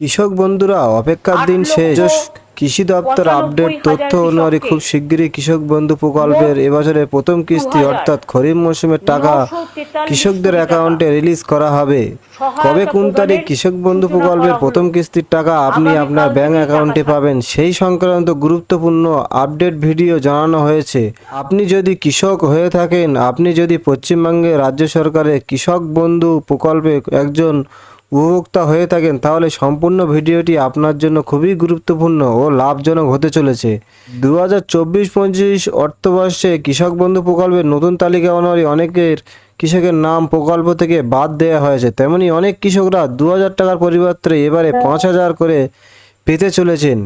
কৃষক বন্ধুরা অপেক্ষার দিন শেষ। কৃষি দপ্তর আপডেট তথ্য অনুযায়ী খুব শিগগিরই কৃষক বন্ধু প্রকল্পের এবছরের প্রথম কিস্তি অর্থাৎ খরিফ মৌসুমের টাকা কৃষকদের অ্যাকাউন্টে রিলিজ করা হবে। কবে কোন তারিখ কৃষক বন্ধু প্রকল্পের প্রথম কিস্তির টাকা আপনি আপনার ব্যাংক অ্যাকাউন্টে পাবেন। সেই সংক্রান্ত গুরুত্বপূর্ণ আপডেট ভিডিও জানানো হয়েছে। আপনি যদি কৃষক হয়ে থাকেন আপনি যদি পশ্চিমবঙ্গে রাজ্য সরকারের কৃষক বন্ধু প্রকল্পে একজন উপভোক্তা হয়ে থাকেন, তাহলে সম্পূর্ণ ভিডিওটি আপনার জন্য খুবই গুরুত্বপূর্ণ ও লাভজনক হতে চলেছে। দু হাজার চব্বিশ পঁচিশ অর্থবর্ষে কৃষক বন্ধু প্রকল্পের নতুন তালিকা অনুযায়ী অনেকের কৃষকের নাম প্রকল্প থেকে বাদ দেওয়া হয়েছে। তেমনি অনেক কৃষকরা দু হাজার টাকার পরিবর্তে এবারে পাঁচ হাজার করে পেতে চলেছেন।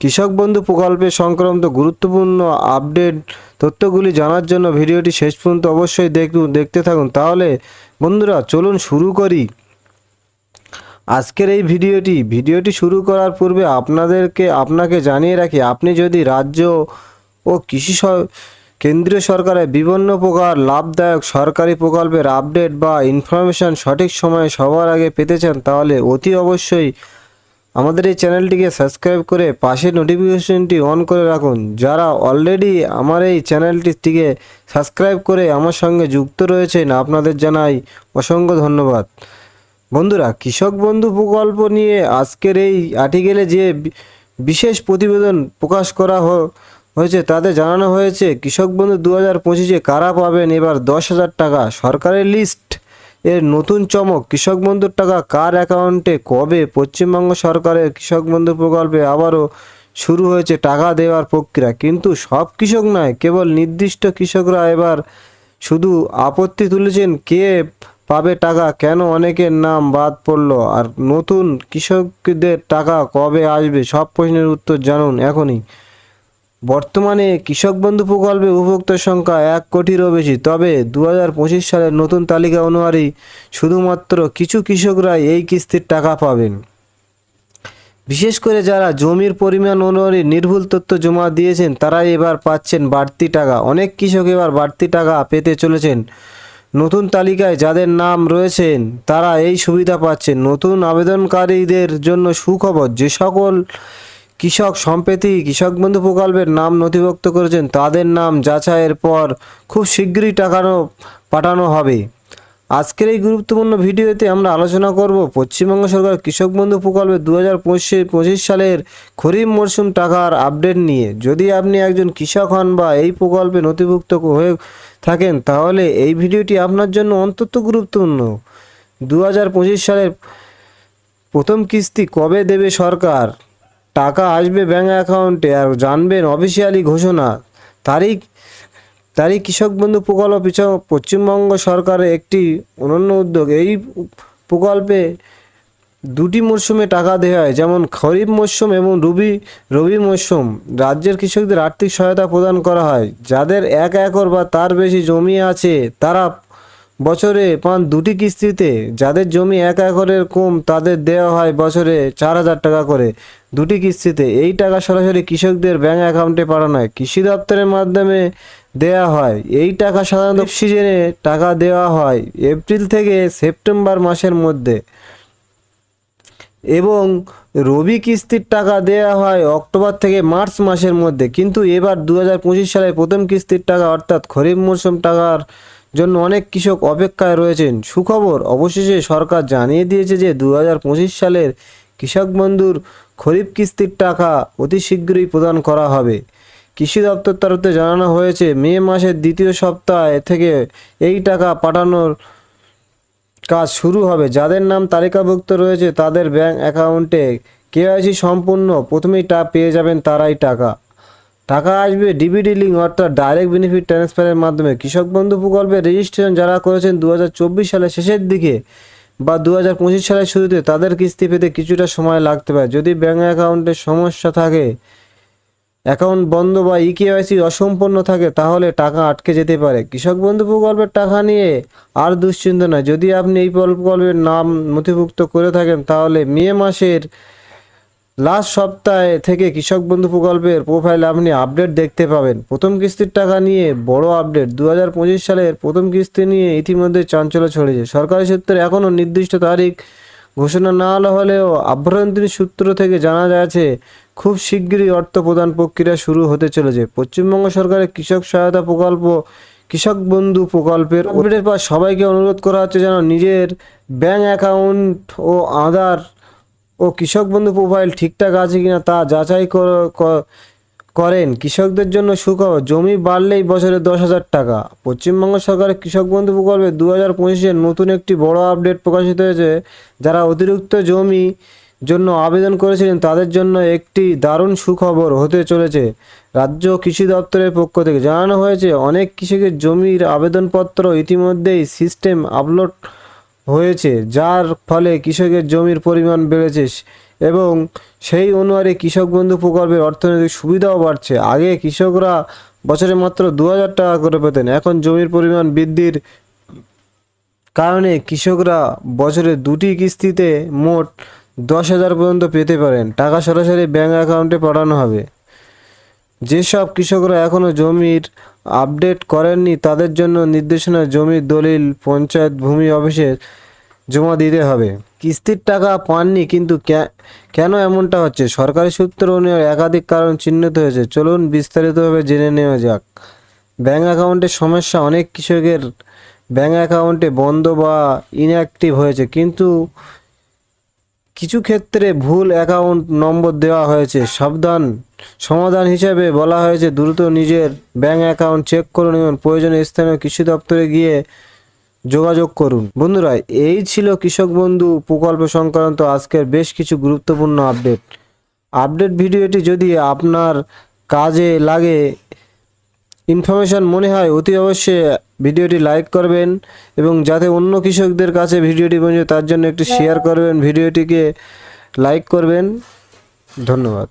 কৃষক বন্ধু প্রকল্পের সংক্রান্ত গুরুত্বপূর্ণ আপডেট তথ্যগুলি জানার জন্য ভিডিওটি শেষ পর্যন্ত অবশ্যই দেখুন, দেখতে থাকুন। তাহলে বন্ধুরা, চলুন শুরু করি। আজকের এই ভিডিওটি ভিডিওটি শুরু করার পূর্বে আপনাদেরকে, আপনাকে জানিয়ে রাখি, আপনি যদি রাজ্য ও কৃষি কেন্দ্রীয় সরকারের বিভিন্ন প্রকার লাভদায়ক সরকারি প্রকল্পের আপডেট বা ইনফরমেশন সঠিক সময়ে সবার আগে পেতে চান, তাহলে অতি অবশ্যই আমাদের এই চ্যানেলটিকে সাবস্ক্রাইব করে পাশে নোটিফিকেশনটি অন করে রাখুন। যারা অলরেডি আমার এই চ্যানেলটিকে সাবস্ক্রাইব করে আমার সঙ্গে যুক্ত রয়েছেন, আপনাদের জানাই অসংখ্য ধন্যবাদ। বন্ধুরা, কৃষক বন্ধু প্রকল্প নিয়ে আজকের এই আর্টিকেলে যে বিশেষ প্রতিবেদন প্রকাশ করা হয়েছে, তাতে জানানো হয়েছে, কৃষক বন্ধু দু হাজার পঁচিশে কারা পাবেন? এবার দশ হাজার টাকা। সরকারের লিস্ট এর নতুন চমক, কৃষক বন্ধুর টাকা কার অ্যাকাউন্টে কবে? পশ্চিমবঙ্গ সরকারের কৃষক বন্ধু প্রকল্পে আবারও শুরু হয়েছে টাকা দেওয়ার প্রক্রিয়া। কিন্তু সব কৃষক নয়, কেবল নির্দিষ্ট কৃষকরা এবার শুধু আপত্তি তুলেছেন কে পাবে টাকা? কেন অনেকের নাম বাদ পড়ল? আর নতুন কৃষকদের টাকা কবে আসবে? সব প্রশ্নের উত্তর জানুন এখনই। বর্তমানে কৃষক বন্ধু প্রকল্পে উপভোক্তার সংখ্যা এক কোটিরও বেশি। তবে দু হাজার পঁচিশ সালের নতুন তালিকা অনুযায়ী শুধুমাত্র কিছু কৃষকরাই এই কিস্তির টাকা পাবেন। বিশেষ করে যারা জমির পরিমাণ অনুযায়ী নির্ভুল তথ্য জমা দিয়েছেন, তারাই এবার পাচ্ছেন বাড়তি টাকা। অনেক কৃষক এবার বাড়তি টাকা পেতে চলেছেন। নতুন তালিকায় যাদের নাম রয়েছেন, তারা এই সুবিধা পাচ্ছেন। নতুন আবেদনকারীদের জন্য সুখবর, যে সকল কৃষক সম্প্রতি কৃষক বন্ধু প্রকল্পের নাম নথিভুক্ত করেছেন, তাদের নাম যাচাইয়ের পর খুব শীঘ্রই টাকানো, পাঠানো হবে। আজকের এই গুরুত্বপূর্ণ ভিডিওতে আমরা আলোচনা করব, পশ্চিমবঙ্গ সরকার কৃষক বন্ধু প্রকল্পে দু হাজার পঁচিশ সালের খরিফ মরশুম টাকার আপডেট নিয়ে। যদি আপনি একজন কৃষক হন বা এই প্রকল্পে নথিভুক্ত হয়ে থাকেন, তাহলে এই ভিডিওটি আপনার জন্য অন্তত গুরুত্বপূর্ণ। দু হাজার পঁচিশ সালের প্রথম কিস্তি কবে দেবে সরকার? টাকা আসবে ব্যাঙ্ক অ্যাকাউন্টে আর জানবেন অফিসিয়ালি ঘোষণা। তারিখ তারই কৃষক বন্ধু প্রকল্প পশ্চিমবঙ্গ সরকারের একটি অনন্য উদ্যোগ। এই প্রকল্পে দুটি মরশুমে টাকা দেওয়া হয়, যেমন খরিফ মরশুম এবং রবি রবি মরশুম। রাজ্যের কৃষকদের আর্থিক সহায়তা প্রদান করা হয়। যাদের এক একর বা তার বেশি জমি আছে, তারা বছরে পান দুটি কিস্তিতে। যাদের জমি এক একরের কম, তাদের দেওয়া হয় বছরে চার হাজার টাকা করে। দুটি কিস্তিতে। এই টাকা সরাসরি কৃষকদের ব্যাংক অ্যাকাউন্টে পাঠানো হয় কৃষি দপ্তরের মাধ্যমে দেওয়া হয়। এই টাকা সাধারণত সিজনে টাকা দেওয়া হয় এপ্রিল থেকে সেপ্টেম্বর মাসের মধ্যে। এবং রবি কিস্তির টাকা দেওয়া হয় অক্টোবর থেকে মার্চ মাসের মধ্যে। কিন্তু এবার দু হাজার পঁচিশ সালে প্রথম কিস্তির টাকা অর্থাৎ খরিফ মরশুম টাকার জন্য অনেক কৃষক অপেক্ষায় রয়েছেন। সুখবর অবশেষে সরকার জানিয়ে দিয়েছে যে দু হাজার পঁচিশ সালের কৃষক বন্ধুর খরিফ কিস্তির টাকা অতি শীঘ্রই প্রদান করা হবে। কৃষি দপ্তর তরফে জানানো হয়েছে, মে মাসের দ্বিতীয় সপ্তাহ থেকে এই টাকা পাঠানোর কাজ শুরু হবে। যাদের নাম তালিকাভুক্ত রয়েছে, তাদের ব্যাংক অ্যাকাউন্টে কেওয়াইসি সম্পূর্ণ প্রথমেই টা পেয়ে যাবেন, তারাই টাকা। টাকা আসবে ডিবিডি লিঙ্ক অর্থাৎ ডাইরেক্ট বেনিফিট ট্রান্সফারের মাধ্যমে। কৃষক বন্ধু প্রকল্পের রেজিস্ট্রেশন যারা করেছেন দু হাজার চব্বিশ সালের শেষের দিকে বা দু হাজার পঁচিশ সালের শুরুতে, তাদের কিস্তি পেতে কিছুটা সময় লাগতে পারে। যদি ব্যাঙ্ক অ্যাকাউন্টে সমস্যা থাকে, অ্যাকাউন্ট বন্ধ বা ইকেওয়াইসি অসম্পূর্ণ থাকে, তাহলে টাকা আটকে যেতে পারে। কৃষক বন্ধু প্রকল্পের টাকা নিয়ে আর দুশ্চিন্তা নয়। যদি আপনি এই প্রকল্পের নাম নথিভুক্ত করে থাকেন, তাহলে মে মাসের লাস্ট সপ্তাহে থেকে কৃষক বন্ধু প্রকল্পের প্রোফাইল আপনি আপডেট দেখতে পাবেন। প্রথম কিস্তির টাকা নিয়ে বড় আপডেট দু হাজার পঁচিশ সালের প্রথম কিস্তি নিয়ে ইতিমধ্যে চাঞ্চল্য ছড়িয়েছে। সরকারি সূত্রে এখনও নির্দিষ্ট তারিখ ঘোষণা না হলেও আভ্যন্তরীণ সূত্র থেকে জানা যাচ্ছে, খুব শিগগিরই অর্থ প্রদান প্রক্রিয়া শুরু হতে চলেছে। পশ্চিমবঙ্গ সরকারের কৃষক সহায়তা প্রকল্প, কৃষক বন্ধু প্রকল্পের আপডেটের পর সবাইকে অনুরোধ করা হচ্ছে যেন নিজের ব্যাংক অ্যাকাউন্ট ও আধার ও কৃষক বন্ধু প্রোফাইল ঠিকঠাক আছে কিনা তা যাচাই করেন। কৃষকদের জন্য সুখবর, জমি বাড়লেই বছরে দশ হাজার টাকা। পশ্চিমবঙ্গ সরকারের কৃষক বন্ধু প্রকল্পে দু হাজার পঁচিশের নতুন একটি বড় আপডেট প্রকাশিত হয়েছে, যারা অতিরিক্ত জমি জন্য আবেদন করেছিলেন, তাদের জন্য একটি দারুণ সুখবর হতে চলেছে রাজ্য কৃষি দপ্তরের পক্ষ থেকে। জানানো হয়েছে, অনেক কৃষকের জমির আবেদনপত্র ইতিমধ্যেই সিস্টেম আপলোড হয়েছে, যার ফলে কৃষকের জমির পরিমাণ বেড়েছে এবং সেই অনুসারে কৃষক বন্ধু প্রকল্পের অর্থনৈতিক সুবিধাও বাড়ছে। আগে কৃষকরা বছরে মাত্র দু হাজার টাকা করে পেতেন, এখন জমির পরিমাণ বৃদ্ধির কারণে কৃষকরা বছরে দুটি কিস্তিতে মোট দশ হাজার পর্যন্ত পেতে পারেন। টাকা সরাসরি ব্যাঙ্ক অ্যাকাউন্টে পাঠানো হবে। যেসব কৃষকরা এখনও জমির আপডেট করেননি, তাদের জন্য নির্দেশনা জমির দলিল পঞ্চায়েত ভূমি অফিসে জমা দিতে হবে। কিস্তির টাকা পাননি, কিন্তু কেন এমনটা হচ্ছে? সরকারি সূত্র অনুযায়ী একাধিক কারণ চিহ্নিত হয়েছে। চলুন বিস্তারিতভাবে জেনে নেওয়া যাক। ব্যাঙ্ক অ্যাকাউন্টের সমস্যা, অনেক কৃষকের ব্যাঙ্ক অ্যাকাউন্টে বন্ধ বা ইনঅ্যাক্টিভ হয়েছে, কিন্তু কিছু ক্ষেত্রে ভুল অ্যাকাউন্ট নম্বর দেওয়া হয়েছে। সাবধান সমাধান হিসেবে বলা হয়েছে দ্রুত নিজের ব্যাংক অ্যাকাউন্ট চেক করুন এবং প্রয়োজনে স্থানীয় কৃষি দপ্তরে গিয়ে যোগাযোগ করুন। বন্ধুরা, এই ছিল কৃষক বন্ধু প্রকল্প সংক্রান্ত আজকের বেশ কিছু গুরুত্বপূর্ণ আপডেট। আপডেট ভিডিওটি যদি আপনার কাজে লাগে, ইনফরমেশন মনে হয়, অতি অবশ্যই ভিডিওটি লাইক করবেন এবং যাতে অন্য কৃষকদের কাছে ভিডিওটি পৌঁছে, তার জন্য একটু শেয়ার করবেন, ভিডিওটিকে লাইক করবেন। ধন্যবাদ।